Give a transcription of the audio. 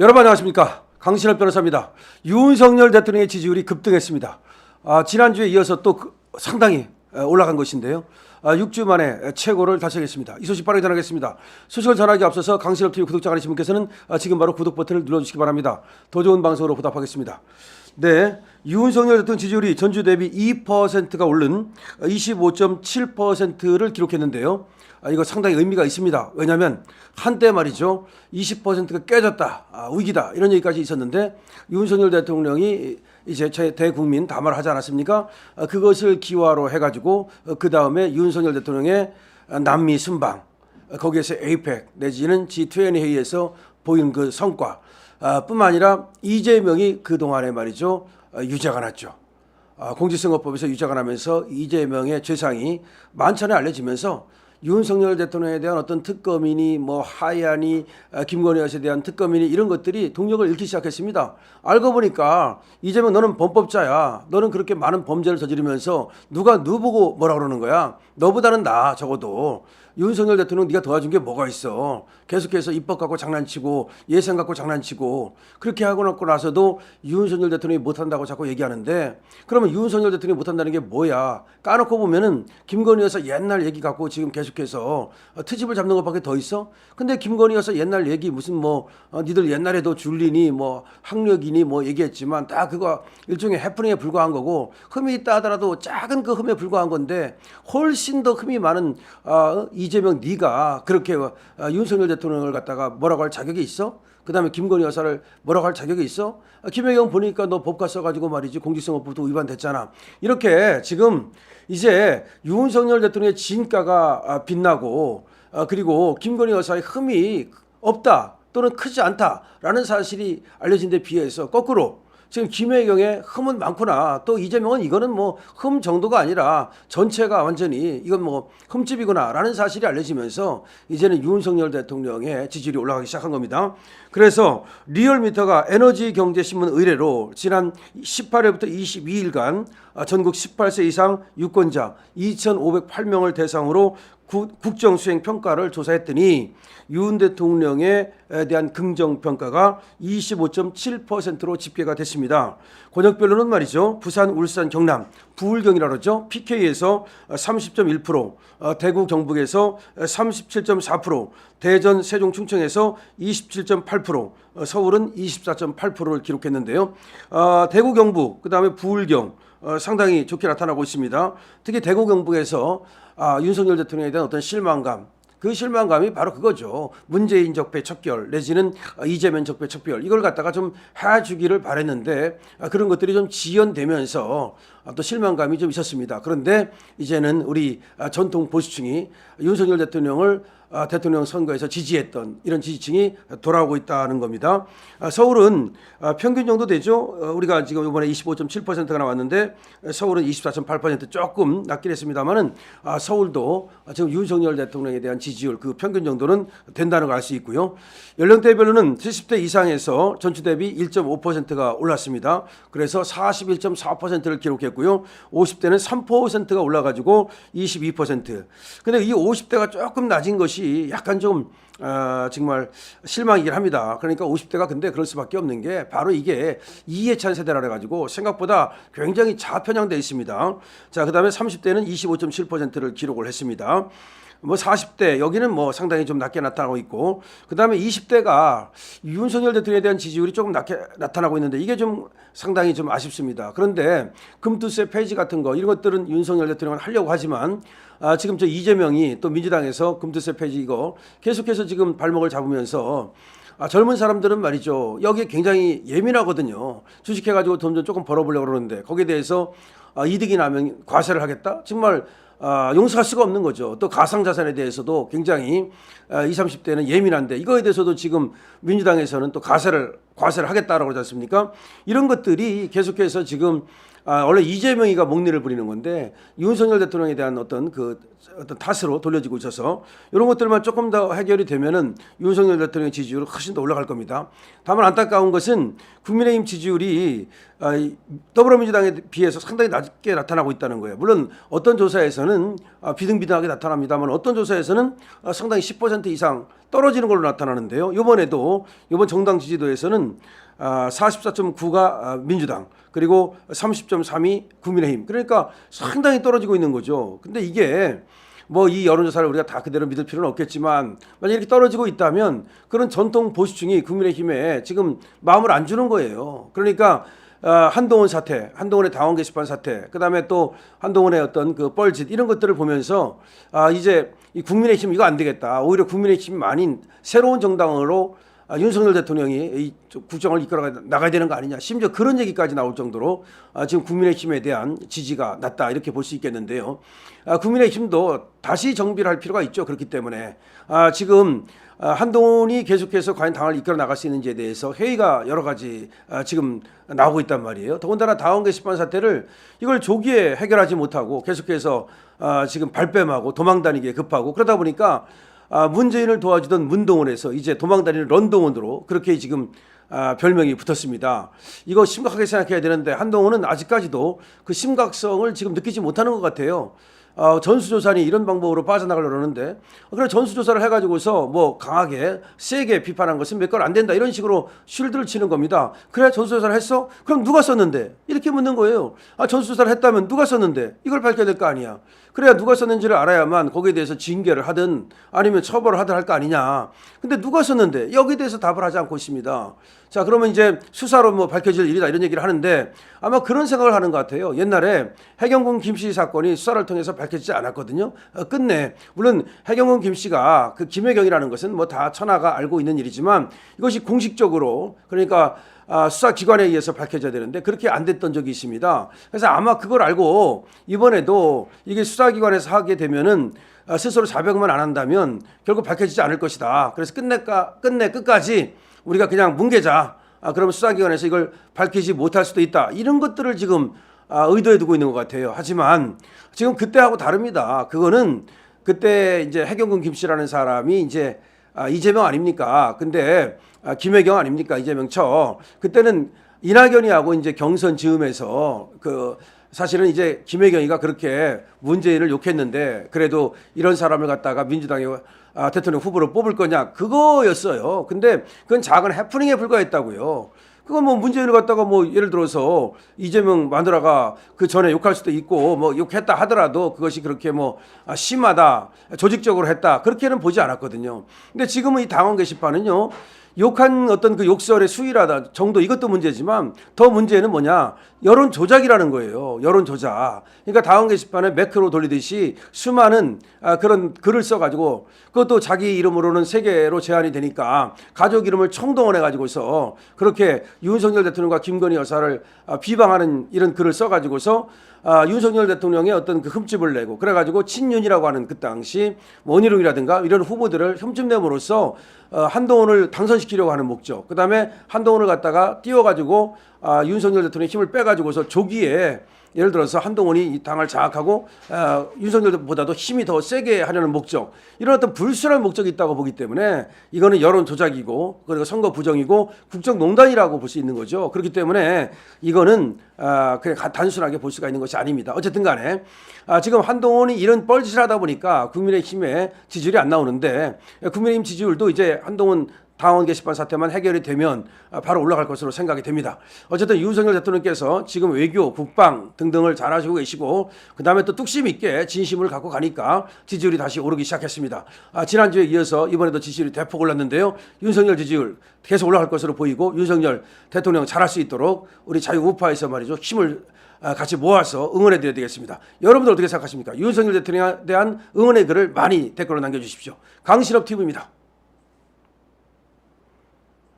여러분 안녕하십니까 강신업 변호사입니다. 윤석열 대통령의 지지율이 급등했습니다. 아, 지난주에 이어서 또 그- 상당히 에, 올라간 것인데요. 아, 6주 만에 최고를 달성했습니다. 이 소식 빠르게 전하겠습니다. 소식을 전하기 앞서서 강신업 TV 구독자 아니신 분께서는 아, 지금 바로 구독 버튼을 눌러주시기 바랍니다. 더 좋은 방송으로 보답하겠습니다. 네, 윤석열 대통령 지지율이 전주 대비 2%가 오른 25.7%를 기록했는데요. 아, 이거 상당히 의미가 있습니다. 왜냐하면 한때 말이죠, 20%가 깨졌다, 아, 위기다 이런 얘기까지 있었는데 윤석열 대통령이 이제 제 대국민 담화를 하지 않았습니까? 아, 그것을 기화로 해가지고 그 다음에 윤석열 대통령의 아, 남미 순방 어, 거기에서 에이펙 내지는 G20 회의에서 보인 그 성과 아, 뿐만 아니라 이재명이 그 동안에 말이죠 어, 유죄가 났죠. 아, 공직선거법에서 유죄가 나면서 이재명의 죄상이 만천에 알려지면서 윤석열 대통령에 대한 어떤 특검이니 뭐 하야니 아, 김건희 여사에 대한 특검이니 이런 것들이 동력을 잃기 시작했습니다. 알고 보니까 이재명 너는 범법자야. 너는 그렇게 많은 범죄를 저지르면서 누가 누 보고 뭐라 그러는 거야. 너보다는 나 적어도 윤석열 대통령 네가 도와준 게 뭐가 있어. 계속해서 입법 갖고 장난치고 예산 갖고 장난치고 그렇게 하고 나고 나서도 윤석열 대통령이 못한다고 자꾸 얘기하는데 그러면 윤석열 대통령이 못한다는 게 뭐야. 까놓고 보면은 김건희 여사 옛날 얘기 갖고 지금 계속 해서 어, 트집을 잡는 것밖에 더 있어? 근데 김건희 여사 옛날 얘기 무슨 뭐 어, 니들 옛날에도 줄리니 뭐 학력이니 뭐 얘기했지만 다 그거 일종의 해프닝에 불과한 거고 흠이 있다 하더라도 작은 그 흠에 불과한 건데 훨씬 더 흠이 많은 어, 이재명 네가 그렇게 어, 윤석열 대통령을 갖다가 뭐라고 할 자격이 있어? 그 다음에 김건희 여사를 뭐라고 할 자격이 있어? 아, 김혜경 보니까 너 법과 써가지고 말이지 공직선거법도 위반됐잖아. 이렇게 지금 이제 윤석열 대통령의 진가가 아, 빛나고 아, 그리고 김건희 여사의 흠이 없다 또는 크지 않다라는 사실이 알려진 데 비해서 거꾸로 지금 김혜경의 흠은 많구나. 또 이재명은 이거는 뭐 흠 정도가 아니라 전체가 완전히 이건 뭐 흠집이구나라는 사실이 알려지면서 이제는 윤석열 대통령의 지지율이 올라가기 시작한 겁니다. 그래서 리얼미터가 에너지 경제 신문 의뢰로 지난 18일부터 22일간 아, 전국 18세 이상 유권자 2,508명을 대상으로 구- 국정 수행 평가를 조사했더니 윤 대통령에 대한 긍정 평가가 25.7%로 집계가 됐습니다. 권역별로는 말이죠. 부산, 울산, 경남, 부울경이라 그러죠. PK에서 30.1%, 어, 대구, 경북에서 37.4%, 대전, 세종, 충청에서 27.8%, 어, 서울은 24.8%를 기록했는데요. 어, 대구, 경북, 그다음에 부울경 어, 상당히 좋게 나타나고 있습니다. 특히 대구 경북에서 아, 윤석열 대통령에 대한 어떤 실망감, 그 실망감이 바로 그거죠. 문재인 적폐 척결 내지는 어, 이재명 적폐 척결 이걸 갖다가 좀 해주기를 바랬는데 아, 그런 것들이 좀 지연되면서 아, 또 실망감이 좀 있었습니다. 그런데 이제는 우리 아, 전통 보수층이 윤석열 대통령을 아, 대통령 선거에서 지지했던 이런 지지층이 돌아오고 있다는 겁니다. 아, 서울은 아, 평균 정도 되죠. 어, 우리가 지금 이번에 25.7%가 나왔는데 어, 서울은 24.8% 조금 낮긴 했습니다만은 아, 서울도 지금 윤석열 대통령에 대한 지지율 그 평균 정도는 된다는 걸 알 수 있고요. 연령대별로는 70대 이상에서 전주 대비 1.5%가 올랐습니다. 그래서 41.4%를 기록했고 요. 50대는 3%가 올라가지고 22%. 근데 이 50대가 조금 낮은 것이 약간 좀 아, 정말 실망이긴 합니다. 그러니까 50대가 근데 그럴 수밖에 없는 게 바로 이게 이해찬 세대라 그래가지고 생각보다 굉장히 좌편향돼 있습니다. 자, 그 다음에 30대는 25.7%를 기록을 했습니다. 뭐 40대 여기는 뭐 상당히 좀 낮게 나타나고 있고 그다음에 20대가 윤석열 대통령에 대한 지지율이 조금 낮게 나타나고 있는데 이게 좀 상당히 좀 아쉽습니다. 그런데 금투세 폐지 같은 거 이런 것들은 윤석열 대통령은 하려고 하지만 아, 지금 저 이재명이 또 민주당에서 금투세 폐지 이거 계속해서 지금 발목을 잡으면서 아, 젊은 사람들은 말이죠. 여기에 굉장히 예민하거든요. 주식해가지고 돈 좀 조금 벌어보려고 그러는데 거기에 대해서 아, 이득이 나면 과세를 하겠다? 정말 아, 용서할 수가 없는 거죠. 또 가상자산에 대해서도 굉장히 아, 20, 30대는 예민한데 이거에 대해서도 지금 민주당에서는 또 가세를 과세를 하겠다라고 그러지 않습니까? 이런 것들이 계속해서 지금 아, 원래 이재명이가 목리를 부리는 건데 윤석열 대통령에 대한 어떤 그 어떤 탓으로 돌려지고 있어서 이런 것들만 조금 더 해결이 되면은 윤석열 대통령의 지지율은 훨씬 더 올라갈 겁니다. 다만 안타까운 것은 국민의힘 지지율이 아, 이 더불어민주당에 비해서 상당히 낮게 나타나고 있다는 거예요. 물론 어떤 조사에서는 아, 비등비등하게 나타납니다만 어떤 조사에서는 아, 상당히 10% 이상 떨어지는 걸로 나타나는데요. 이번에도 이번 정당 지지도에서는 아, 44.9가 민주당 그리고 30.3이 국민의힘. 그러니까 상당히 떨어지고 있는 거죠. 근데 이게 뭐 이 여론조사를 우리가 다 그대로 믿을 필요는 없겠지만 만약 이렇게 떨어지고 있다면 그런 전통 보수층이 국민의힘에 지금 마음을 안 주는 거예요. 그러니까 어, 한동훈 사태, 한동훈의 당원 게시판 사태, 그 다음에 또 한동훈의 어떤 그 뻘짓 이런 것들을 보면서 아 이제 이 국민의힘 이거 안 되겠다. 오히려 국민의힘이 아닌 새로운 정당으로 아, 윤석열 대통령이 이 국정을 이끌어 나가야 되는 거 아니냐. 심지어 그런 얘기까지 나올 정도로 아, 지금 국민의힘에 대한 지지가 낮다 이렇게 볼 수 있겠는데요. 아, 국민의힘도 다시 정비를 할 필요가 있죠. 그렇기 때문에 아, 지금 아, 한동훈이 계속해서 과연 당을 이끌어 나갈 수 있는지에 대해서 회의가 여러 가지 아, 지금 나오고 있단 말이에요. 더군다나 당원 게시판 사태를 이걸 조기에 해결하지 못하고 계속해서 아, 지금 발뺌하고 도망다니기에 급하고 그러다 보니까 아, 문재인을 도와주던 문동원에서 이제 도망다니는 런동원으로 그렇게 지금 아, 별명이 붙었습니다. 이거 심각하게 생각해야 되는데 한동훈은 아직까지도 그 심각성을 지금 느끼지 못하는 것 같아요. 어, 전수조사니 이런 방법으로 빠져나가려고 그러는데 그래 전수조사를 해가지고서 뭐 강하게 세게 비판한 것은 몇 건 안 된다 이런 식으로 쉴드를 치는 겁니다. 그래 전수조사를 했어? 그럼 누가 썼는데? 이렇게 묻는 거예요. 아 전수조사를 했다면 누가 썼는데? 이걸 밝혀야 될 거 아니야. 그래야 누가 썼는지를 알아야만 거기에 대해서 징계를 하든 아니면 처벌을 하든 할 거 아니냐. 근데 누가 썼는데 여기에 대해서 답을 하지 않고 있습니다. 자 그러면 이제 수사로 뭐 밝혀질 일이다 이런 얘기를 하는데 아마 그런 생각을 하는 것 같아요. 옛날에 해경군 김씨 사건이 수사를 통해서 밝혀지지 않았거든요. 어, 끝내 물론 해경군 김씨가 그 김혜경이라는 것은 뭐 다 천하가 알고 있는 일이지만 이것이 공식적으로 그러니까 아, 수사기관에 의해서 밝혀져야 되는데 그렇게 안 됐던 적이 있습니다. 그래서 아마 그걸 알고 이번에도 이게 수사기관에서 하게 되면은 아, 스스로 자백만 안 한다면 결국 밝혀지지 않을 것이다. 그래서 끝내까 끝내 끝까지 우리가 그냥 뭉개자. 아, 그러면 수사기관에서 이걸 밝히지 못할 수도 있다. 이런 것들을 지금 아, 의도해 두고 있는 것 같아요. 하지만 지금 그때하고 다릅니다. 그거는 그때 이제 해경군 김 씨라는 사람이 이제 아, 이재명 아닙니까? 근데 아, 김혜경 아닙니까? 이재명 쳐. 그때는 이낙연이하고 이제 경선 즈음에서 그 사실은 이제 김혜경이가 그렇게 문재인을 욕했는데 그래도 이런 사람을 갖다가 민주당이 아, 대통령 후보로 뽑을 거냐 그거였어요. 근데 그건 작은 해프닝에 불과했다고요. 그건 뭐 문재인을 갖다가 뭐 예를 들어서 이재명 마누라가 그 전에 욕할 수도 있고 뭐 욕했다 하더라도 그것이 그렇게 뭐 아, 심하다 조직적으로 했다 그렇게는 보지 않았거든요. 근데 지금은 이 당원 게시판은요. 욕한 어떤 그 욕설의 수위라다 정도 이것도 문제지만 더 문제는 뭐냐? 여론 조작이라는 거예요. 여론 조작. 그러니까 다음 게시판에 매크로 돌리듯이 수많은 아, 그런 글을 써가지고 그것도 자기 이름으로는 세 개로 제한이 되니까 가족 이름을 총동원해 가지고서 그렇게 윤석열 대통령과 김건희 여사를 아, 비방하는 이런 글을 써가지고서 아, 윤석열 대통령의 어떤 그 흠집을 내고 그래가지고 친윤이라고 하는 그 당시 뭐 원희룡이라든가 이런 후보들을 흠집 내므로써 어, 한동훈을 당선시키려고 하는 목적. 그 다음에 한동훈을 갖다가 띄워가지고 아, 윤석열 대통령의 힘을 빼가지고서 조기에 예를 들어서 한동훈이 이 당을 장악하고 어, 윤석열보다도 힘이 더 세게 하려는 목적 이런 어떤 불순한 목적이 있다고 보기 때문에 이거는 여론 조작이고 그리고 선거 부정이고 국정농단이라고 볼 수 있는 거죠. 그렇기 때문에 이거는 아, 그냥 가- 단순하게 볼 수가 있는 것이 아닙니다. 어쨌든 간에 아, 지금 한동훈이 이런 뻘짓을 하다 보니까 국민의힘의 지지율이 안 나오는데 국민의힘 지지율도 이제 한동훈 당원 게시판 사태만 해결이 되면 아, 바로 올라갈 것으로 생각이 됩니다. 어쨌든 윤석열 대통령께서 지금 외교, 국방 등등을 잘하시고 계시고 그 다음에 또 뚝심 있게 진심을 갖고 가니까 지지율이 다시 오르기 시작했습니다. 아, 지난주에 이어서 이번에도 지지율이 대폭 올랐는데요. 윤석열 지지율 계속 올라갈 것으로 보이고 윤석열 대통령 잘할 수 있도록 우리 자유우파에서 말이죠 힘을 아, 같이 모아서 응원해 드려야 되겠습니다. 여러분들 어떻게 생각하십니까? 윤석열 대통령에 대한 응원의 글을 많이 댓글로 남겨주십시오. 강신업 TV입니다.